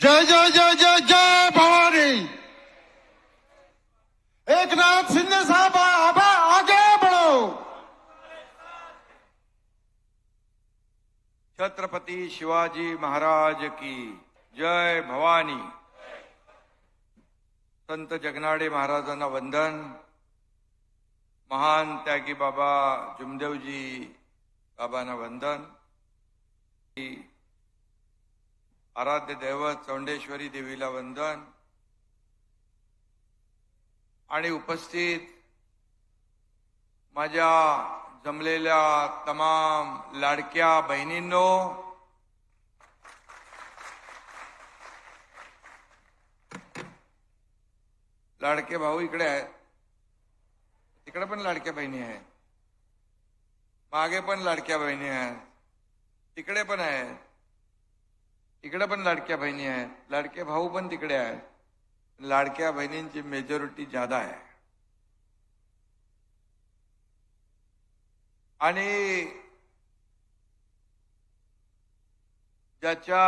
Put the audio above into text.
जय जय जय जय जय भवानी। एकनाथ शिंदे साहब अब आगे बढ़ो। छत्रपती शिवाजी महाराज की जय भवानी। संत जगनाडे महाराजांना वंदन। महान त्यागी बाबा जुमदेवजी बाबांना वंदन। आराध्य दैवत चौंडेश्वरी देवीला वंदन. आणि उपस्थित माझ्या जमलेल्या तमाम लाडक्या बहिणींनो लाडके भाऊ इकडे आहेत. तिकडे पण लाडक्या बहिणी आहेत. मागे पण लाडक्या बहिणी आहेत. तिकडे पण आहेत. इकडे पण लाडक्या बहिणी आहेत. लाडके भाऊ पण तिकडे आहेत. लाडक्या बहिणींची मेजॉरिटी जादा आहे. आणि ज्याच्या